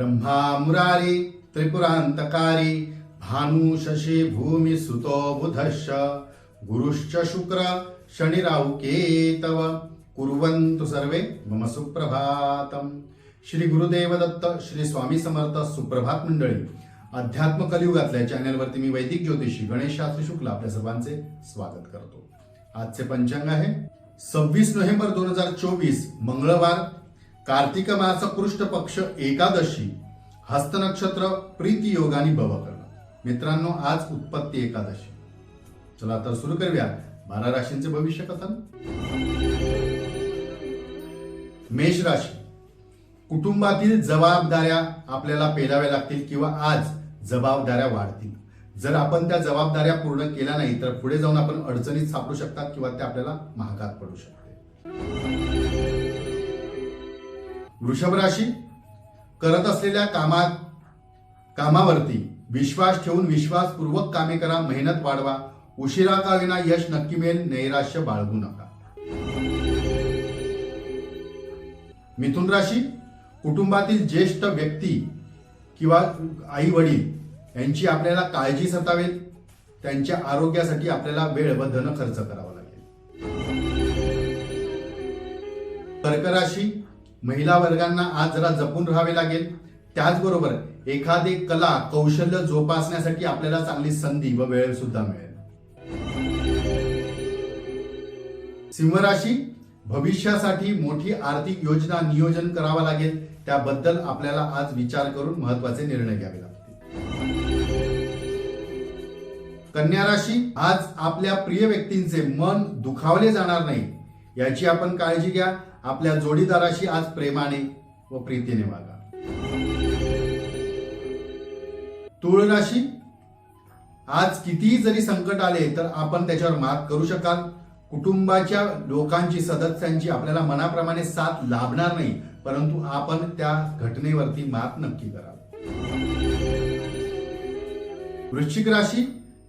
ब्रह्मा मुरारी त्रिपुरांतकारी भानु शशी भूमी सुतो बुधश्च गुरुश्च शुक्र शनिराहु केतव। कुर्वन्तु सर्वे मम सुप्रभातम। श्री गुरुदेव दत्त श्री स्वामी समर्थ सुप्रभात मंडळी अध्यात्म कलियुगातल्या चॅनलवरती मी वैदिक ज्योतिषी गणेश शास्त्री शुक्ल आपल्या सर्वांचे स्वागत करतो. आजचे पंचांग आहे सव्वीस नोव्हेंबर दोन हजार चोवीस मंगळवार कार्तिक मास पृष्ठ पक्ष एकादशी हस्त नक्षत्र प्रीती योगाने भव करणं. मित्रांनो आज उत्पत्ती एकादशी. चला तर सुरू करूया. बारा राशींचे भविष्य कथन. मेष राशी. कुटुंबातील जबाबदाऱ्या आपल्याला पेलाव्या लागतील किंवा आज जबाबदाऱ्या वाढतील. जर आपण त्या जबाबदाऱ्या पूर्ण केल्या नाही तर पुढे जाऊन आपण अडचणीत सापडू शकतात किंवा ते आपल्याला महागात पडू शकते. वृषभ राशी करत असलेल्या कामात कामावरती विश्वास ठेवून विश्वासपूर्वक कामे करा मेहनत वाढवा उशिरा का विना यश नक्की मिळेल नैराश्य बाळगू नका. मिथुन राशी कुटुंबातील ज्येष्ठ व्यक्ती किंवा आई वडील यांची आपल्याला काळजी सतावेल त्यांच्या आरोग्यासाठी आपल्याला वेळ व धन खर्च करावा लागेल. कर्क राशी महिला वर्गांना आज जरा जपून राहावे लागेल. त्याचबरोबर एखादी कला कौशल्य जोपासण्यासाठी आपल्याला चांगली संधी व वेळ सुद्धा मिळेल. सिंहराशी भविष्यासाठी मोठी आर्थिक योजना नियोजन करावा लागेल. त्याबद्दल आपल्याला आज विचार करून महत्त्वाचे निर्णय घ्यावे लागतील. कन्या राशी आज आपल्या प्रिय व्यक्तींचे मन दुखावले जाणार नाही. याची आपण काळजी घ्या. आपल्या जोडीदाराशी आज प्रेमाने व प्रीतीने वागा. तुळ राशी आज कितीही जरी संकट आले तर आपण त्याच्यावर मात करू शकाल. कुटुंबाच्या लोकांची सदस्यांची आपल्याला मनाप्रमाणे साथ लाभणार नाही परंतु आपण त्या घटनेवरती मात नक्की कराल. वृश्चिक राशी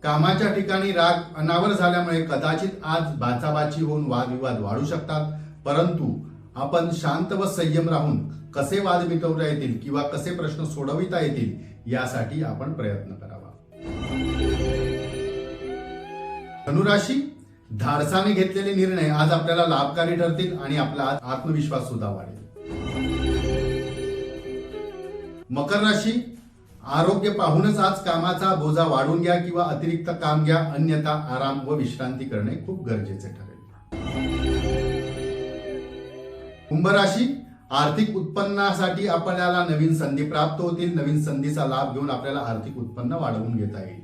कामाच्या ठिकाणी राग अनावर झाल्यामुळे कदाचित आज बाचाबाची होऊन वादविवाद वाढू शकतात. परंतु आपण शांत व संयम राहून कसे वाद मिटवता येतील किंवा कसे प्रश्न सोडविता येतील यासाठी आपण प्रयत्न करावा. धनुराशी धाडसाने घेतलेले निर्णय आज आपल्याला लाभकारी ठरतील आणि आपला आत्मविश्वास सुद्धा वाढेल. मकर राशी आरोग्य पाहूनच आज कामाचा बोजा वाढून घ्या किंवा अतिरिक्त काम घ्या अन्यथा आराम व विश्रांती करणे खूप गरजेचे ठरेल. कुंभ राशी आर्थिक उत्पन्नासाठी आपल्याला नवीन संधी प्राप्त होतील. नवीन संधीचा लाभ घेऊन आपल्याला आर्थिक उत्पन्न वाढवून घेता येईल.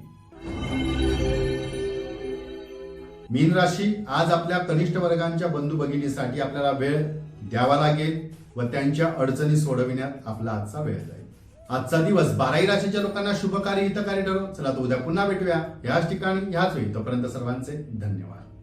मीन राशी आज आपल्या कनिष्ठ वर्गांच्या बंधू भगिनीसाठी आपल्याला वेळ द्यावा लागेल व त्यांच्या अडचणी सोडविण्यात आपला आजचा वेळ जाईल. आजचा दिवस बाराही राशीच्या लोकांना शुभकारी हितकारी ठरो. चला तर उद्या पुन्हा भेटूया. याच ठिकाणी ह्याच वेळी. तोपर्यंत सर्वांचे धन्यवाद.